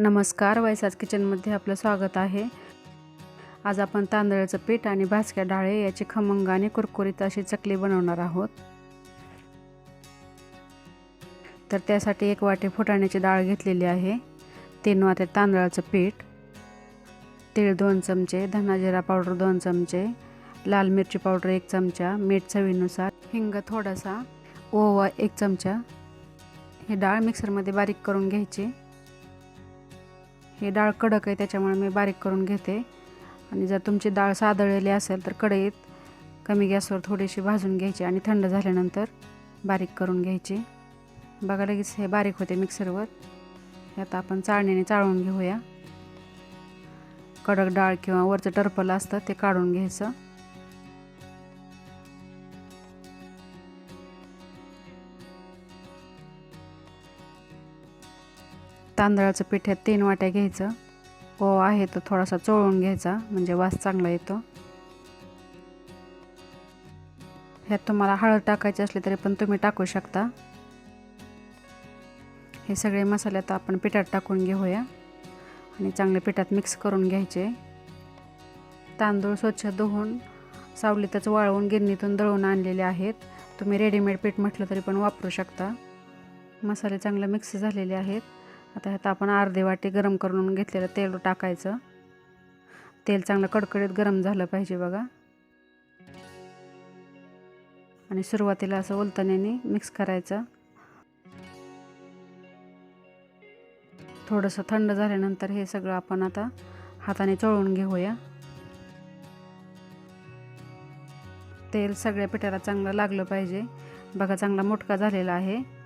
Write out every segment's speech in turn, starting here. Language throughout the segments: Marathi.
नमस्कार वैसाज किचनमध्ये आपलं स्वागत आहे. आज आपण तांदळाचं पीठ आणि भाजक्या डाळे याची खमंग आणि कुरकुरीत अशी चकली बनवणार आहोत. तर त्यासाठी एक वाटी फुटाण्याची डाळ घेतलेली आहे. तीन वाटे तांदळाचं पीठ तीळ दोन चमचे धनाजिरा पावडर दोन चमचे लाल मिरची पावडर एक चमचा मीठ चवीनुसार हिंग थोडासा ओवा एक चमचा. ही डाळ मिक्सरमध्ये बारीक करून घ्यायची. हे डाळ कडक आहे त्याच्यामुळे मी बारीक करून घेते. आणि जर तुमची डाळ सादळलेली असेल तर कढईत कमी गॅसवर थोडीशी भाजून घ्यायची आणि थंड झाल्यानंतर बारीक करून घ्यायची. बघा लगेच हे बारीक होते मिक्सरवर. हे आता आपण चाळणीने चाळून घेऊया. कडक डाळ किंवा वरचं टर्पल असतं ते काढून घ्यायचं. तांदळाचं पिठ्यात तीन वाट्या घ्यायचं. ओवा आहे तो थोडासा चोळून घ्यायचा म्हणजे वास चांगला येतो. ह्यात तुम्हाला हळद टाकायची असली तरी पण तुम्ही टाकू शकता. हे सगळे मसाले आता आपण पिठात टाकून घेऊया. आणि चांगले पिठात मिक्स करून घ्यायचे. तांदूळ स्वच्छ धुवून सावलीतच वाळवून गिरणीतून दळून आणलेले आहेत. तुम्ही रेडीमेड पीठ म्हटलं तरी पण वापरू शकता. मसाले चांगले मिक्स झालेले आहेत. आता ह्यात आपण अर्धे वाटी गरम करून घेतलेलं तेल टाकायचं. तेल चांगलं कडकडीत गरम झालं पाहिजे बघा. आणि सुरुवातीला असं ओलताण्याने मिक्स करायचं. थोडंसं थंड झाल्यानंतर हे सगळं आपण आता हाताने चळून घेऊया. तेल सगळ्या पिठाला चांगलं लागलं पाहिजे. बघा चांगला मोठका झालेला आहे.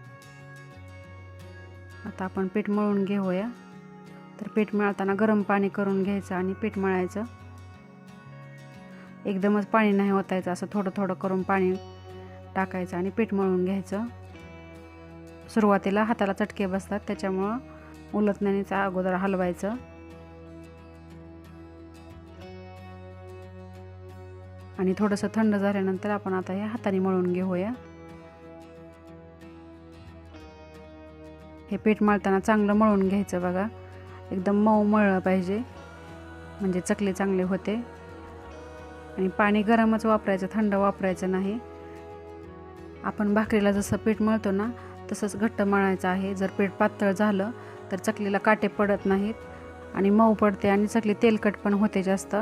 आता आपण पीठ मळून घेऊया. तर पीठ मळताना गरम पाणी करून घ्यायचं आणि पीठ मळायचं. एकदमच पाणी नाही ओतायचं असं थोडं थोडं करून पाणी टाकायचं आणि पीठ मळून घ्यायचं. सुरुवातीला हाताला चटके बसतात त्याच्यामुळं उलटण्याचा अगोदर हलवायचं. आणि थोडंसं थंड झाल्यानंतर आपण आता हे हाताने मळून घेऊया. हे पीठ मळताना चांगलं मळून घ्यायचं बघा. एकदम मऊ मळलं पाहिजे. म्हणजे चकली चांगले होते. आणि पाणी गरमच वापरायचं थंड वापरायचं नाही. आपण भाकरीला जसं पीठ मळतो ना तसंच घट्ट मळायचं आहे. जर पीठ पातळ झालं तर चकलीला काटे पडत नाहीत. आणि मऊ पडते आणि चकली तेलकट पण होते जास्त.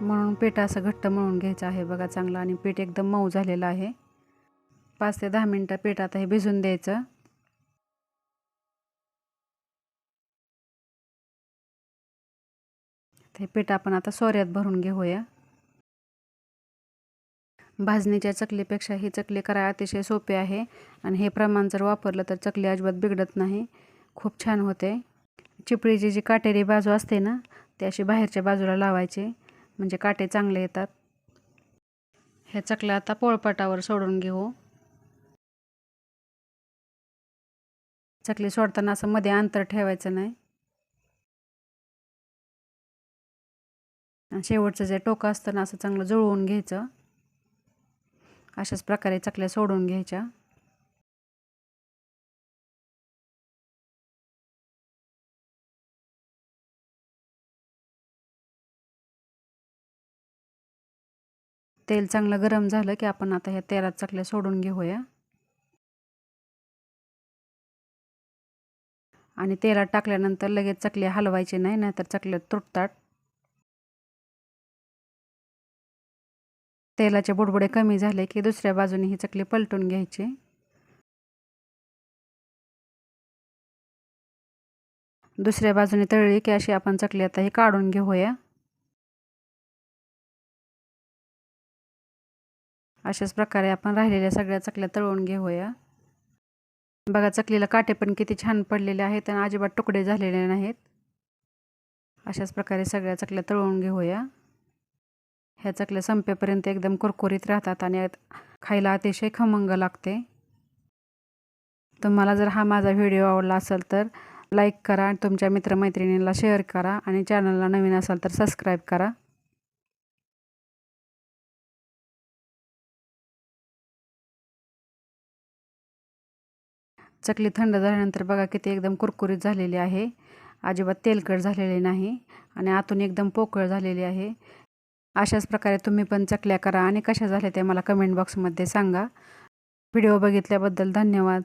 म्हणून पीठ असं घट्ट मळून घ्यायचं आहे बघा चांगलं. आणि पीठ एकदम मऊ झालेलं आहे. पाच ते दहा मिनटं पीठ आता हे भिजून द्यायचं. हे पीठ आपण आता सोऱ्यात भरून घेऊया. भाजणीच्या चकलीपेक्षा ही चकली करायला अतिशय सोपे आहे आणि हे प्रमाण जर वापरलं तर चकली अजिबात बिघडत नाही. खूप छान होते. चिपळीची जी काटेरी बाजू असते ना ती अशी बाहेरच्या बाजूला लावायची म्हणजे काटे चांगले येतात. ह्या चकल्या आता पोळपाटावर सोडून घेऊ. चकली सोडताना असं मध्ये अंतर ठेवायचं नाही. शेवटचं जे टोकं असतं ना असं चांगलं जुळवून घ्यायचं. अशाच प्रकारे चकल्या सोडून घ्यायच्या. तेल चांगलं गरम झालं की आपण आता ह्या तेलात चकल्या सोडून घेऊया. आणि तेलात टाकल्यानंतर लगेच चकल्या हलवायचे नाही नाहीतर चकल्या तुटतात. तेलाचे बुडबुडे कमी झाले की दुसऱ्या बाजूने ही चकली पलटून घ्यायची. दुसऱ्या बाजूने तळली की अशी आपण चकली आता ही काढून घेऊया. अशाच प्रकारे आपण राहिलेल्या सगळ्या चकल्या तळून घेऊया. बघा चकलीला काटे पण किती छान पडलेले आहेत आणि अजिबात तुकडे झालेले नाहीत. अशाच प्रकारे सगळ्या चकल्या तळून घेऊया. ह्या चकल्या संपेपर्यंत एकदम कुरकुरीत राहतात आणि खायला अतिशय खमंग लागते. तुम्हाला जर हा माझा व्हिडिओ आवडला असेल तर लाईक करा आणि तुमच्या मित्रमैत्रिणींना शेअर करा आणि चॅनलला नवीन असाल तर सबस्क्राईब करा. चकली थंड झाल्यानंतर बघा किती एकदम कुरकुरीत झालेली आहे. अजिबात तेलकट झालेली नाही आणि आतून एकदम पोकळ झालेली आहे. अशाच प्रकारे तुम्ही पण चकल्या करा आणि कशा झाल्या ते मला कमेंट बॉक्समध्ये सांगा. व्हिडिओ बघितल्याबद्दल धन्यवाद.